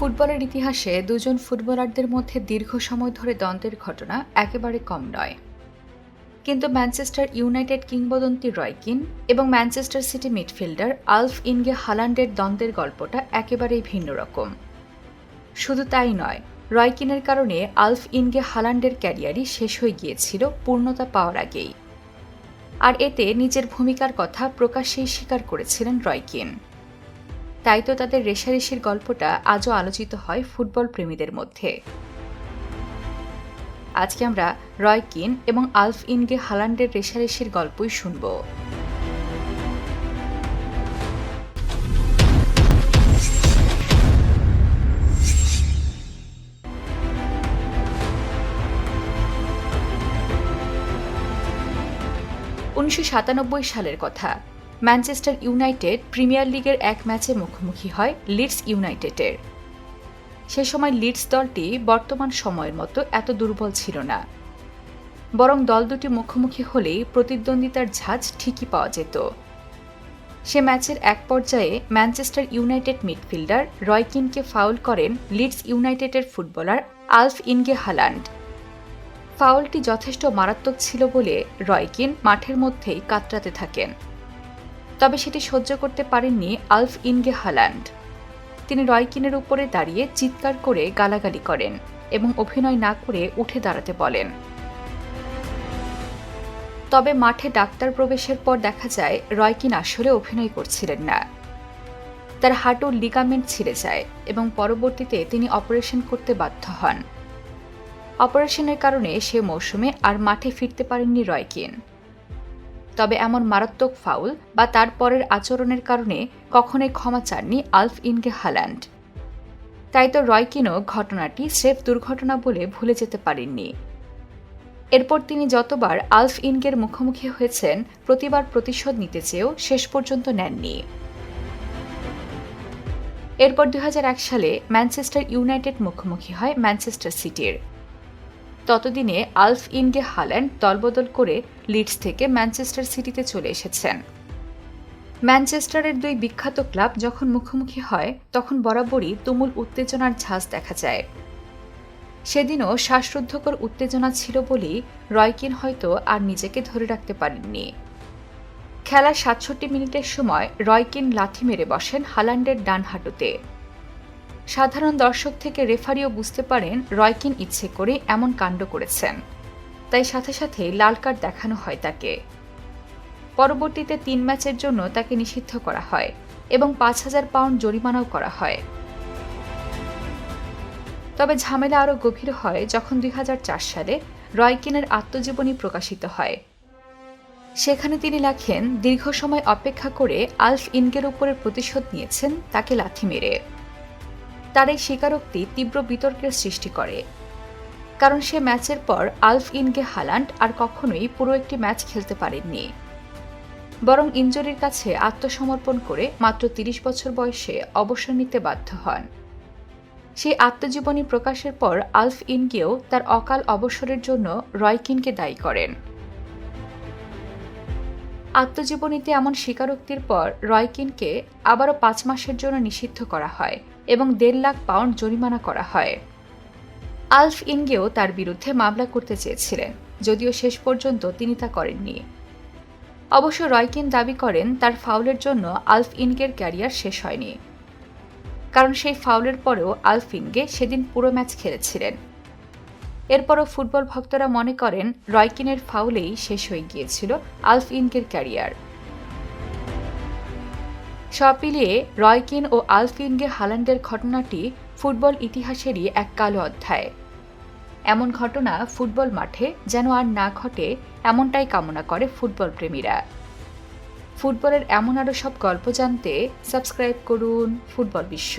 ফুটবলের ইতিহাসে দুজন ফুটবলারদের মধ্যে দীর্ঘ সময় ধরে দ্বন্দ্বের ঘটনা একেবারে কম নয়। কিন্তু ম্যানচেস্টার ইউনাইটেড কিংবদন্তি রয়কিন এবং Manchester City midfielder Alf Inge হালান্ডের দ্বন্দ্বের গল্পটা একেবারেই ভিন্ন রকম। শুধু তাই নয় রয়কিনের কারণে আলফ ইনগে হালান্ডের ক্যারিয়ারই শেষ হয়ে গিয়েছিল পূর্ণতা পাওয়ার আগেই। আর এতে নিজের ভূমিকার কথা প্রকাশ্যেই স্বীকার করেছিলেন রয়কিন তাই তো তাদের রেশারেশির গল্পটা আজও আলোচিত হয় ফুটবল প্রেমীদের মধ্যে। আজকে আমরা রয়কিন এবং আলফ ইনগে হালান্ডের রেশারেশির গল্পই শুনব। উনিশশো সাতানব্বই সালের কথা। ম্যানচেস্টার ইউনাইটেড প্রিমিয়ার লিগের এক ম্যাচে মুখোমুখি হয় লিডস ইউনাইটেডের। সে সময় লিডস দলটি বর্তমান সময়ের মতো এত দুর্বল ছিল না। বরং দল দুটি মুখোমুখি হলেই প্রতিদ্বন্দ্বিতার ঝাঁজ ঠিকই পাওয়া যেত। সে ম্যাচের এক পর্যায়ে ম্যানচেস্টার ইউনাইটেড মিডফিল্ডার রয়কিনকে ফাউল করেন লিডস ইউনাইটেডের ফুটবলার আলফ ইনগে হালান্ড। ফাউলটি যথেষ্ট মারাত্মক ছিল বলে রয়কিন মাঠের মধ্যেই কাতরাতে থাকেন। তবে সেটি সহ্য করতে পারেননি আলফ ইনগে হাল্যান্ড তিনি রয়কিনের উপরে দাঁড়িয়ে চিৎকার করে গালাগালি করেন এবং অভিনয় না করে উঠে দাঁড়াতে বলেন। তবে মাঠে ডাক্তার প্রবেশের পর দেখা যায়, রয়কিন আসলে অভিনয় করছিলেন না। তার হাঁটুর লিগামেন্ট ছিঁড়ে যায় এবং পরবর্তীতে তিনি অপারেশন করতে বাধ্য হন। অপারেশনের কারণে সে মৌসুমে আর মাঠে ফিরতে পারেননি রয়কিন। তবে এমন মারাত্মক ফাউল বা তার পরের আচরণের কারণে কখনোই ক্ষমা চাননি আলফ ইনগে হাল্যান্ড তাই তো রয়কিনও ঘটনাটি স্রেফ দুর্ঘটনা বলে ভুলে যেতে পারেননি। এরপর তিনি যতবার আলফ ইনগের মুখোমুখি হয়েছেন, প্রতিবার প্রতিশোধ নিতে চেয়েও শেষ পর্যন্ত নেননি। এরপর দু হাজার এক সালে ম্যানচেস্টার ইউনাইটেড মুখোমুখি হয় ম্যানচেস্টার সিটির। ততদিনে আলফ ইনগে হাল্যান্ড দলবদল করে লিডস থেকে ম্যানচেস্টার সিটিতে চলে এসেছেন। ম্যানচেস্টারের দুই বিখ্যাত ক্লাব যখন মুখোমুখি হয়, তখন বরাবরই তুমুল উত্তেজনার ঝাঁজ দেখা যায়। সেদিনও শ্বাসরুদ্ধকর উত্তেজনা ছিল বলেই রয়কিন হয়তো আর নিজেকে ধরে রাখতে পারেননি। খেলার সাতষট্টি মিনিটের সময় রয়কিন লাথি মেরে বসেন হালান্ডের ডান হাঁটুতে সাধারণ দর্শক থেকে রেফারিও বুঝতে পারেন রয়কিন ইচ্ছে করে এমন কাণ্ড করেছেন। তাই সাথে সাথে লাল কার্ড দেখানো হয় তাকে। পরবর্তীতে তিন ম্যাচের জন্য তাকে নিষিদ্ধ করা হয় এবং পাঁচ হাজার পাউন্ড জরিমানাও করা হয়। তবে ঝামেলা আরও গভীর হয় যখন দুই হাজার চার সালে রয়কিনের আত্মজীবনী প্রকাশিত হয়। সেখানে তিনি লেখেন, দীর্ঘ সময় অপেক্ষা করে আলফ ইনগের উপরে প্রতিশোধ নিয়েছেন তাকে লাথি মেরে। তার এই স্বীকারোক্তি তীব্র বিতর্কের সৃষ্টি করে। কারণ সে ম্যাচের পর আলফ ইনগে হালান্ড আর কখনোই পুরো একটি ম্যাচ খেলতে পারেননি। বরং ইঞ্জুরির কাছে আত্মসমর্পণ করে মাত্র তিরিশ বছর বয়সে অবসর নিতে বাধ্য হন। সেই আত্মজীবনী প্রকাশের পর আলফ ইনগেও তার অকাল অবসরের জন্য রয়কিনকে দায়ী করেন। আত্মজীবনীতে এমন স্বীকারোক্তির পর রয়কিনকে আবারও পাঁচ মাসের জন্য নিষিদ্ধ করা হয় এবং দেড় লাখ পাউন্ড জরিমানা করা হয়। আলফ ইনগেও তার বিরুদ্ধে মামলা করতে চেয়েছিলেন, যদিও শেষ পর্যন্ত তিনি তা করেননি। অবশ্য রয়কিন দাবি করেন, তার ফাউলের জন্য আলফ ইনগের ক্যারিয়ার শেষ হয়নি। কারণ সেই ফাউলের পরেও আলফ ইনগে সেদিন পুরো ম্যাচ খেলেছিলেন। এরপরও ফুটবল ভক্তরা মনে করেন, রয়কিনের ফাউলেই শেষ হয়ে গিয়েছিল আলফ ইনগের ক্যারিয়ার। সব মিলিয়ে রয়কিন ও আলফিনগে হালান্ডের ঘটনাটি ফুটবল ইতিহাসেরই এক কালো অধ্যায়। এমন ঘটনা ফুটবল মাঠে যেন আর না ঘটে, এমনটাই কামনা করে ফুটবল প্রেমীরা। ফুটবলের এমন আরও সব গল্প জানতে সাবস্ক্রাইব করুন ফুটবল বিশ্ব।